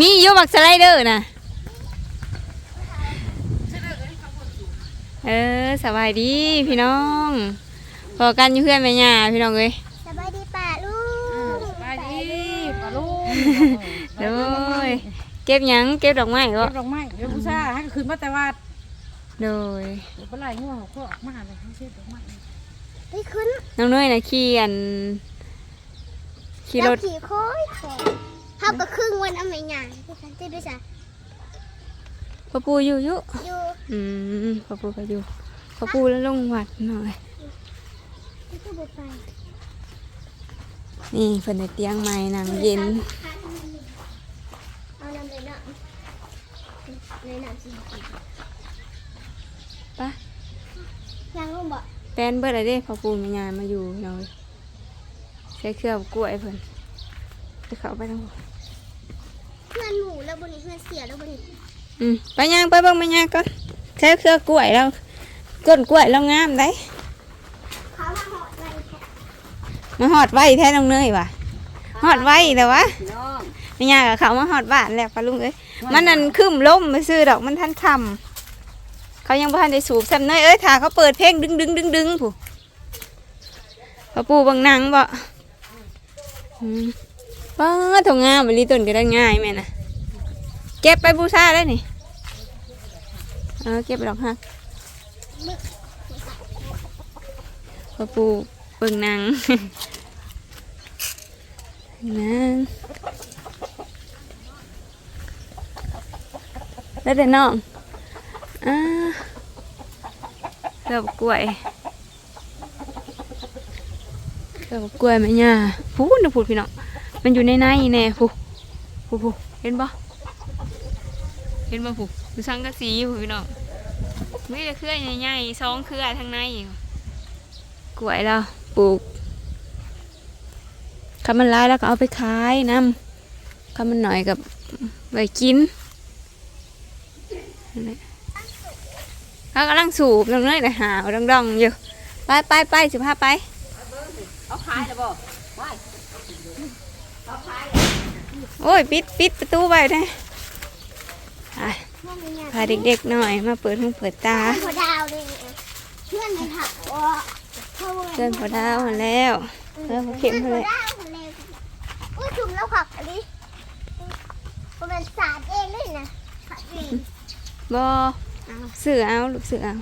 มีอยู่บักสไลเดอร์นะเออสบายดีพี่น้องพอกันอยู่เพื่อนแม่ย่าพี่น้องเอ้ยสบายดีป่าลูกสบายดีปลาลูกโดยเก็บหยังเก็บดอกไม้เก็ก็บดอกไม้เดี๋ยวผู้ชายให้คืนมาแต่ว่าโดยเดี๋ยวปลาไหลง่วงเขาออกมาเลยเขาเช็ดดอกไม้ไปขึ้นน้องเนยนะขี่อันขี่รถแล้วขี่โค้ย แข่งเท่ากับครึ่งวันเอาไม่หยังพี่คันที่ด้วยจ้ะพ่อปูอยู่อยู่อยู่อืมพ่อปูก็อยู่พ่อปูแล้วลงวัดหน่อย ที่คือบุไปนี่เพิ่นได้เตียงใหม่นางเย็น เอาน้ำเลยเนาะเลยน้ำสิปะยังลงบ่แปนเบิดอะไรเด้พ่อปูแม่ย่ามาอยู่พี่น้องเอ้ยใช้เครือบกล้วยเพิ่นไปเข้าไปทางเพื่อนหมูแล้วบ นนี้เพื่อนเสียแล้วบนนี้อืมไปย่างไปเบิ่งแม่ย่างก่อนใช้เครือกล้วยแล้วก้นกล้วยแล้วงามได้เขามาหอดไรแค่มาหอดไว้แท้น้องเนยว่ะหอดไว้แต่วะแม่ย่ากับเขามาหอดบ้านแล้วปะลุงเอ้ยมันนั่นคืมล้มมาซื้อดอกมันทันคำเขายังบ่ทันได้สูบซ้ำเนยเอ้ยถ้าเขาเปิดเพลงดึงดึงดึงดึงผู้พ่อปู่บังนังบ่ป้าถงงามบริต้นก็ได้ง่ายแม่นะ เก็บไปบูชาได้นี่เออเก็บไปดอกฮักพ่อปูเบิ่งนังนางแล้วแต่น้องอ่าเกือบกล้วยเกือบกล้วยไหมเนี่ยพูดนะพูดพี่น้องมันอยู่ในในแน่พูพูพูเห็นปะ เห็นปะพูดูสังกะสีพูพี่น้องมีแต่เครือใหญ่ๆสองเครือทางในกล้วยเราปลูกคำมันร้ายแล้วก็เอาไปขายน้ำคำมันหน่อยกับไว้กินนั่นแหละเขากำลังสูบตรงนี้นะหาวดองๆอยู่ไปไปไปสิพาไปเขาขายแล้วบ่โอ้ย ปิดปิดประตูไว้นะไปเพื่อนไม่หยังพาเด็กๆหน่อย มาเปิดหูเปิดตาหัวดาวเลยเพื่อนไม่ถักว่าเขาเดินพอดาวมาแล้วเออพอเข็มหัเลวยดาวทะเลอุ้ยจุ่มแล้วผักอันนี้มันเป็นสาดเองเลยนะผักเองบอเสือเอาลูกเสือเอา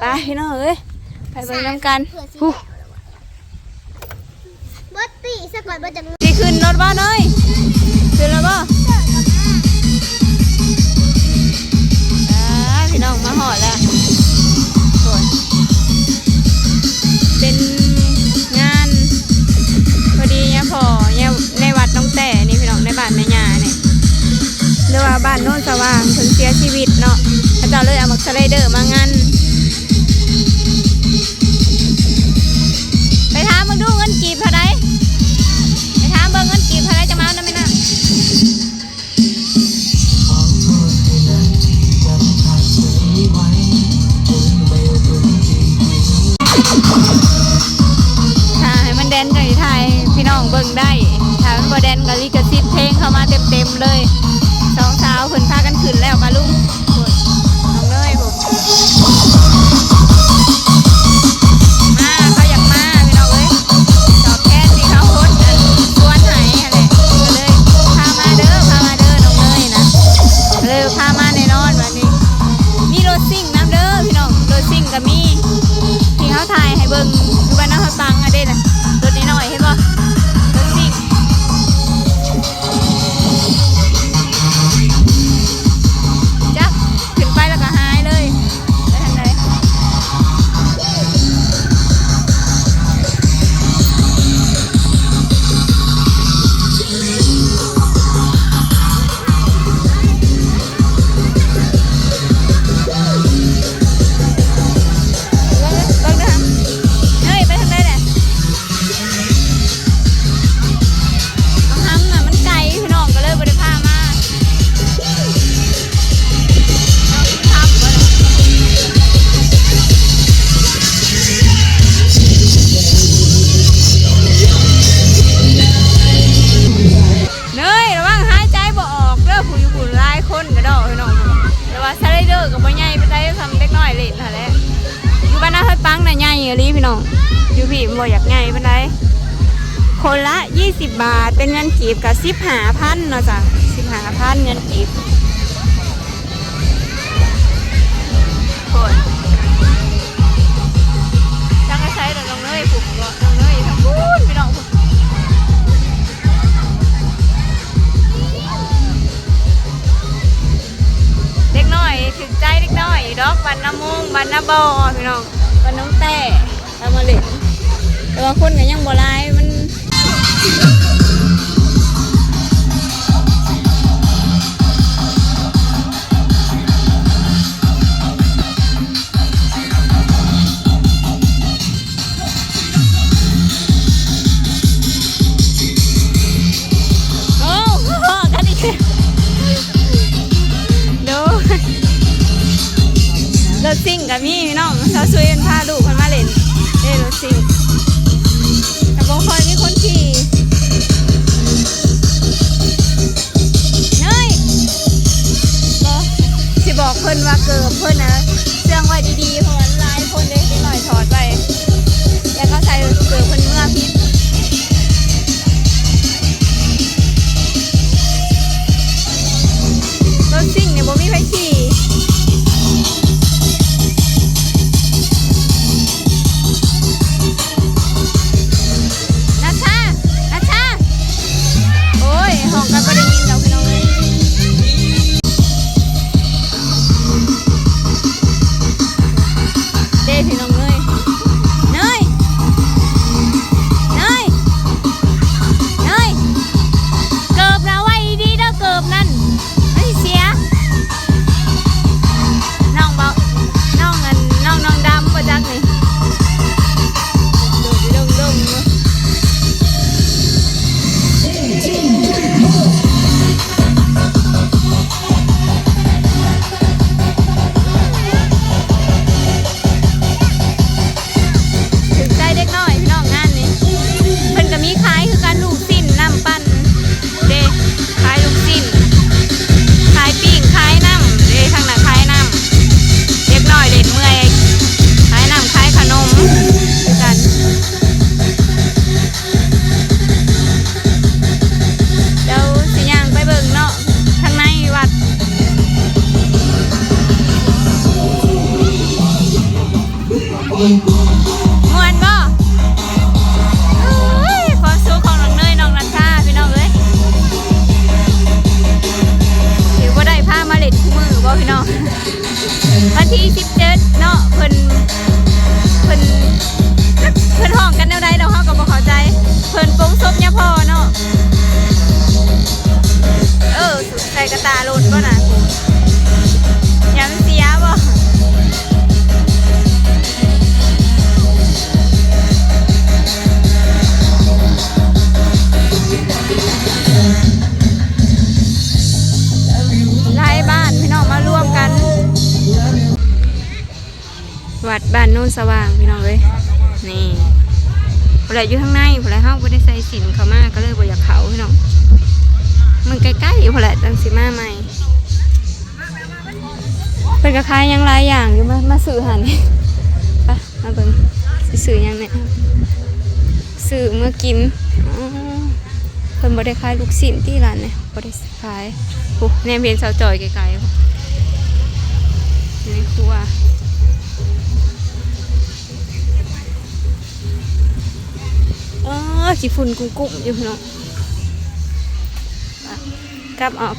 ไปพี่น้องเอ้ยไปเบิ่งน้ำกันเผื่อสิฮู้เบิร์ตปีสะก่อนเบิร์ตจะสิขึ้นรถบ้านเลยขึ้นแล้วบ่ น้องมาหอดแล้วโอ้ยเป็นงานพอดีเนี่ยพอเนี่ยในวัดน้องแต่นี่พี่น้องในบ้านแม่ยาเนี่ยเรียกว่าบ้านโน้นสว่างเพิ่งเสียชีวิตเนาะพระเจ้าเลยเอามักสไลเดอร์มางานไปถามมึงดูเงินกีบเท่าได นก็ลิขสิทธิ์เพลงเข้ามาเต็มๆเลยสองสาวเพิ่นพากันขึ้นแล้วมาลุงโอ้ยน้องเนยผมมาเขาอยากมาพี่น้องเอ้ยตอบแทนที่เขาโพสต์อันชวนให้อะไรก็เลยพามาเด้อพามาเด้อน้องเนยนะเลยพามาในนอนวันนี้ มีรถซิ่งน้ำเด้อพี่น้องรถซิ่งก็มีที่เขาถ่ายให้เบิ่งอยู่บ้านน้ำตังอะเด้น่ะ บ่อยากใหญ่ปานใดคนละ 20 บาท เป็นเงินกีบกับ15,000เนาะจ้ะ15,000เงินกีบคนจังก็ใช้แต่น้องเนยผูกบ่น้องเนยทั้งพูนพี่น้องเด็กน้อยถึงใจเด็กน้อยดอกวันน้ำมุงวันน้ำบอ ว่าคนก็ยังบ่ร้ายมันรถซิ่งกับมี่น้องเขาช่วยกันพาลูกคนมาเล่นเอ้รถซิ่ง บ่คอยมีคนขี่เฮ้ยบ่สิบอกเพิ่นว่าเกิบเพิ่นนะเสื่องไว้ดีๆเพราะว่าหลายคนเด็กหน่อยถอดไปแล้วก็ใส่เกิบเพิ่นเมื่อพิษรถซิ่งเนี่ยบ่มีไฟขี่ ม่ วัดบ้านโน้นสว่างพี่น้องเว้ยนี่ผู้ใดอยู่ข้างในผู้ใดเฮาบ่ได้ใส่สินเข้ามาก็เลยบอยากเขาพี่น้องมันใกล้ๆผู้ใดจังสิมาใหม่เพิ่นก็ขายยังหลายอย่างอยู่มามาซื้อหันนี่มาเบิ่งสิซื้อยังเนี่ยซื้อเมื่อกินเพิ่นบ่ได้ขายลูกชิ้นที่ร้านเนี่ยบ่ได้ขายโอ้แนมเห็นสาวจอยไกลๆในนี่ครัว ขี้ฝุ่นกุ้งกุ้งอยู่เนาะกลับออก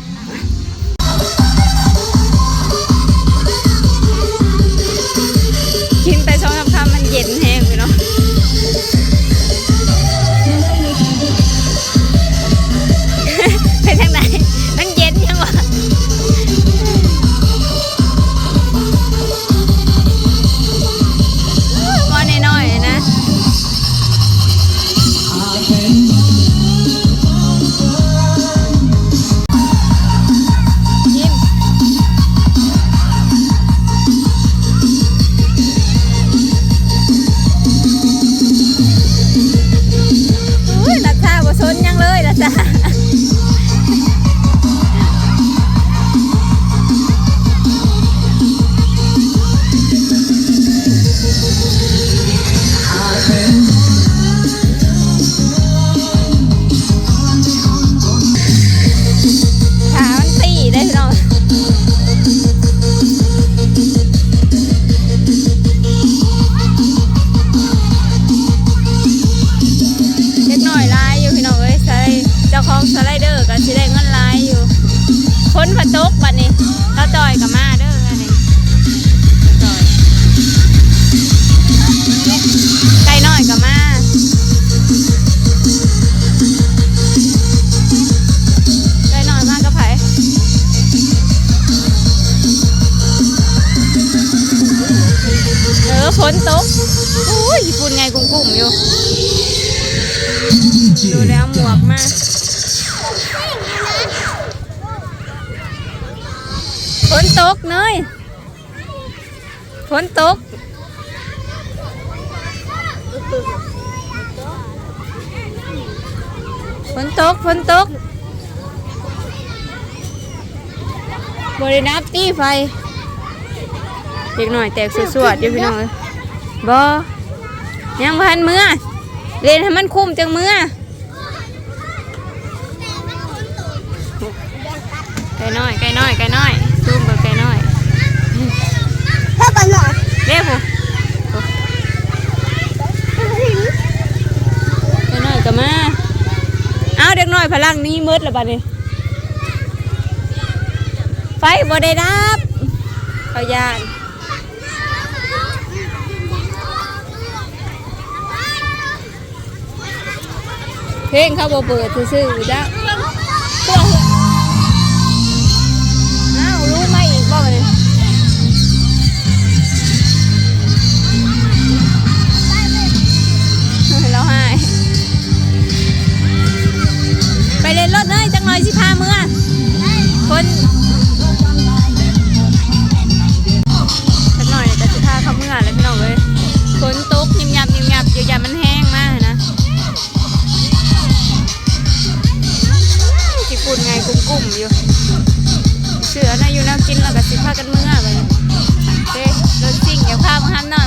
อุ้ยฝุ่นไงกุ้มๆอยู่ดูแล้วหมวกมาฝนตกเนยฝนตกฝนตกฝนตกบรินับตีไฟเด็กหน่อยแตกสวดๆอยู่พี่น้องเอ้ยบอ ยังพันเมื่อเล่นให้มันคุ้มจังเมื่อไก่น้อยไก่น้อยไก่น้อยซูมเบอร์ไก่น้อยเท่ากันหน่อยเรียกผมไก่น้อยก็มาเอาเด็กน้อยพลังนี้มืดแล้วบัดนี้ไฟบ่ได้ดับเขายาน เพลงเขาบ่เปิดซื่อๆจ้ะพวกอ้าวรู้ไหมอีกบ่เลยเราให้ไปเล่นรถเลยจังหน่อยสิพาเมื่อคน กุ้มอยู่เสือนะอยู่น้ำกินแล้วก็สิพากันเมื่อไปเด้รถสิ่งอย่าพามาหันหน่อย